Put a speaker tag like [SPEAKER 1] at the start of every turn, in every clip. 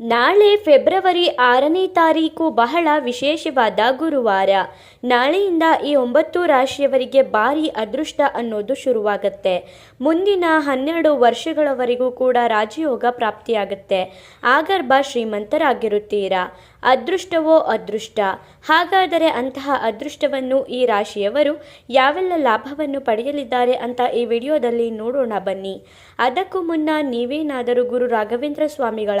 [SPEAKER 1] ನಾಳೆ ಫೆಬ್ರವರಿ ಆರನೇ ತಾರೀಕು ಬಹಳ ವಿಶೇಷವಾದ ಗುರುವಾರ. ನಾಳೆಯಿಂದ ಈ ಒಂಬತ್ತು ರಾಶಿಯವರಿಗೆ ಭಾರಿ ಅದೃಷ್ಟ ಅನ್ನೋದು ಶುರುವಾಗುತ್ತೆ. ಮುಂದಿನ ಹನ್ನೆರಡು ವರ್ಷಗಳವರೆಗೂ ಕೂಡ ರಾಜಯೋಗ ಪ್ರಾಪ್ತಿಯಾಗುತ್ತೆ. ಆಗರ್ಭ ಶ್ರೀಮಂತರಾಗಿರುತ್ತೀರಾ. ಅದೃಷ್ಟವೋ ಅದೃಷ್ಟ. ಹಾಗಾದರೆ ಅಂತಹ ಅದೃಷ್ಟವನ್ನು ಈ ರಾಶಿಯವರು ಯಾವೆಲ್ಲ ಲಾಭವನ್ನು ಪಡೆಯಲಿದ್ದಾರೆ ಅಂತ ಈ ವಿಡಿಯೋದಲ್ಲಿ ನೋಡೋಣ ಬನ್ನಿ. ಅದಕ್ಕೂ ಮುನ್ನ ನೀವೇನಾದರೂ ಗುರು ರಾಘವೇಂದ್ರ ಸ್ವಾಮಿಗಳ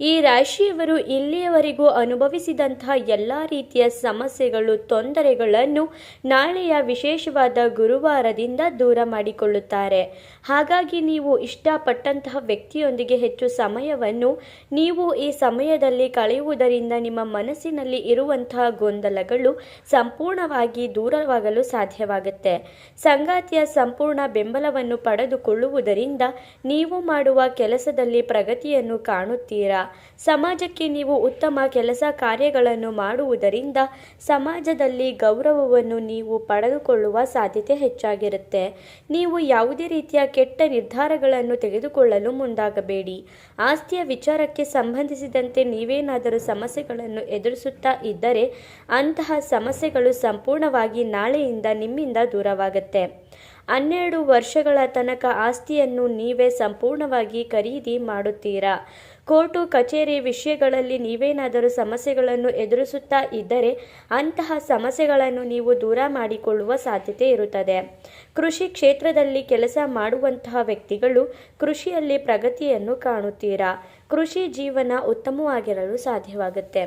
[SPEAKER 1] ಈ ರಾಶಿಯವರು ಇಲ್ಲಿಯವರೆಗೂ ಅನುಭವಿಸಿದಂತಹ ಎಲ್ಲ ರೀತಿಯ ಸಮಸ್ಯೆಗಳು, ತೊಂದರೆಗಳನ್ನು ನಾಳೆಯ ವಿಶೇಷವಾದ ಗುರುವಾರದಿಂದ ದೂರ ಮಾಡಿಕೊಳ್ಳುತ್ತಾರೆ. ಹಾಗಾಗಿ ನೀವು ಇಷ್ಟಪಟ್ಟಂತಹ ವ್ಯಕ್ತಿಯೊಂದಿಗೆ ಹೆಚ್ಚು ಸಮಯವನ್ನು ನೀವು ಈ ಸಮಯದಲ್ಲಿ ಕಳೆಯುವುದರಿಂದ ನಿಮ್ಮ ಮನಸ್ಸಿನಲ್ಲಿ ಇರುವಂತಹ ಗೊಂದಲಗಳು ಸಂಪೂರ್ಣವಾಗಿ ದೂರವಾಗಲು ಸಾಧ್ಯವಾಗುತ್ತೆ. ಸಂಗಾತಿಯ ಸಂಪೂರ್ಣ ಬೆಂಬಲವನ್ನು ಪಡೆದುಕೊಳ್ಳುವುದರಿಂದ ನೀವು ಮಾಡುವ ಕೆಲಸದಲ್ಲಿ ಪ್ರಗತಿಯನ್ನು ಕಾಣುತ್ತೀರಾ? ಸಮಾಜಕ್ಕೆ ನೀವು ಉತ್ತಮ ಕೆಲಸ ಕಾರ್ಯಗಳನ್ನು ಮಾಡುವುದರಿಂದ ಸಮಾಜದಲ್ಲಿ ಗೌರವವನ್ನು ನೀವು ಪಡೆದುಕೊಳ್ಳುವ ಸಾಧ್ಯತೆ ಹೆಚ್ಚಾಗಿರುತ್ತೆ. ನೀವು ಯಾವುದೇ ರೀತಿಯ ಕೆಟ್ಟ ನಿರ್ಧಾರಗಳನ್ನು ತೆಗೆದುಕೊಳ್ಳಲು ಮುಂದಾಗಬೇಡಿ. ಆಸ್ತಿಯ ವಿಚಾರಕ್ಕೆ ಸಂಬಂಧಿಸಿದಂತೆ ನೀವೇನಾದರೂ ಸಮಸ್ಯೆಗಳನ್ನು ಎದುರಿಸುತ್ತಾ ಇದ್ದರೆ ಅಂತಹ ಸಮಸ್ಯೆಗಳು ಸಂಪೂರ್ಣವಾಗಿ ನಾಳೆಯಿಂದ ನಿಮ್ಮಿಂದ ದೂರವಾಗುತ್ತೆ. ಹನ್ನೆರಡು ವರ್ಷಗಳ ತನಕ ಆಸ್ತಿಯನ್ನು ನೀವೇ ಸಂಪೂರ್ಣವಾಗಿ ಖರೀದಿ ಮಾಡುತ್ತೀರಾ? ಕೋರ್ಟು, ಕಚೇರಿ ವಿಷಯಗಳಲ್ಲಿ ನೀವೇನಾದರೂ ಸಮಸ್ಯೆಗಳನ್ನು ಎದುರಿಸುತ್ತಾ ಇದ್ದರೆ ಅಂತಹ ಸಮಸ್ಯೆಗಳನ್ನು ನೀವು ದೂರ ಮಾಡಿಕೊಳ್ಳುವ ಸಾಧ್ಯತೆ ಇರುತ್ತದೆ. ಕೃಷಿ ಕ್ಷೇತ್ರದಲ್ಲಿ ಕೆಲಸ ಮಾಡುವಂತಹ ವ್ಯಕ್ತಿಗಳು ಕೃಷಿಯಲ್ಲಿ ಪ್ರಗತಿಯನ್ನು ಕಾಣುತ್ತೀರಾ? ಕೃಷಿ ಜೀವನ ಉತ್ತಮವಾಗಿರಲು ಸಾಧ್ಯವಾಗುತ್ತೆ.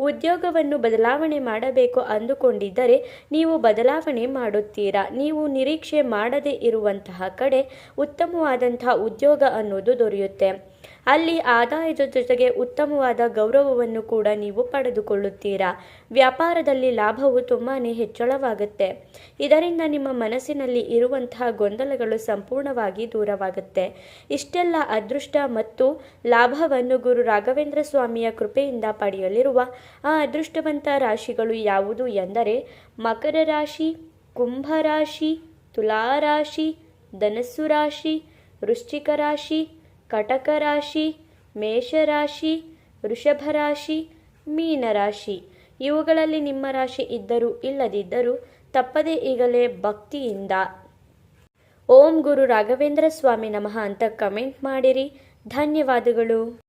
[SPEAKER 1] ಉದ್ಯೋಗವನ್ನು ಬದಲಾವಣೆ ಮಾಡಬೇಕು ಅಂದುಕೊಂಡಿದ್ದರೆ ನೀವು ಬದಲಾವಣೆ ಮಾಡುತ್ತೀರಾ? ನೀವು ನಿರೀಕ್ಷೆ ಮಾಡದೇ ಇರುವಂತಹ ಕಡೆ ಉತ್ತಮವಾದಂತಹ ಉದ್ಯೋಗ ಅನ್ನೋದು ದೊರೆಯುತ್ತೆ. ಅಲ್ಲಿ ಆದಾಯದ ಜೊತೆಗೆ ಉತ್ತಮವಾದ ಗೌರವವನ್ನು ಕೂಡ ನೀವು ಪಡೆದುಕೊಳ್ಳುತ್ತೀರಾ? ವ್ಯಾಪಾರದಲ್ಲಿ ಲಾಭವು ತುಂಬಾ ಹೆಚ್ಚಳವಾಗುತ್ತೆ. ಇದರಿಂದ ನಿಮ್ಮ ಮನಸ್ಸಿನಲ್ಲಿ ಇರುವಂತಹ ಗೊಂದಲಗಳು ಸಂಪೂರ್ಣವಾಗಿ ದೂರವಾಗುತ್ತೆ. ಇಷ್ಟೆಲ್ಲ ಅದೃಷ್ಟ ಮತ್ತು ಲಾಭವನ್ನು ಗುರು ರಾಘವೇಂದ್ರ ಸ್ವಾಮಿಯ ಕೃಪೆಯಿಂದ ಪಡೆಯಲಿರುವ ಆ ಅದೃಷ್ಟವಂತ ರಾಶಿಗಳು ಯಾವುದು ಎಂದರೆ ಮಕರ ರಾಶಿ, ಕುಂಭ ರಾಶಿ ತುಲಾರಾಶಿ ಧನಸ್ಸು ರಾಶಿ, ವೃಶ್ಚಿಕ ರಾಶಿ ಕಟಕ ರಾಶಿ ಮೇಷರಾಶಿ ವೃಷಭ ರಾಶಿ ಮೀನರಾಶಿ. ಇವುಗಳಲ್ಲಿ ನಿಮ್ಮ ರಾಶಿ ಇದ್ದರೂ ಇಲ್ಲದಿದ್ದರೂ ತಪ್ಪದೇ ಈಗಲೇ ಭಕ್ತಿಯಿಂದ. ಓಂ ಗುರು ರಾಘವೇಂದ್ರ ಸ್ವಾಮಿ ನಮಃ ಅಂತ ಕಮೆಂಟ್ ಮಾಡಿರಿ. ಧನ್ಯವಾದಗಳು.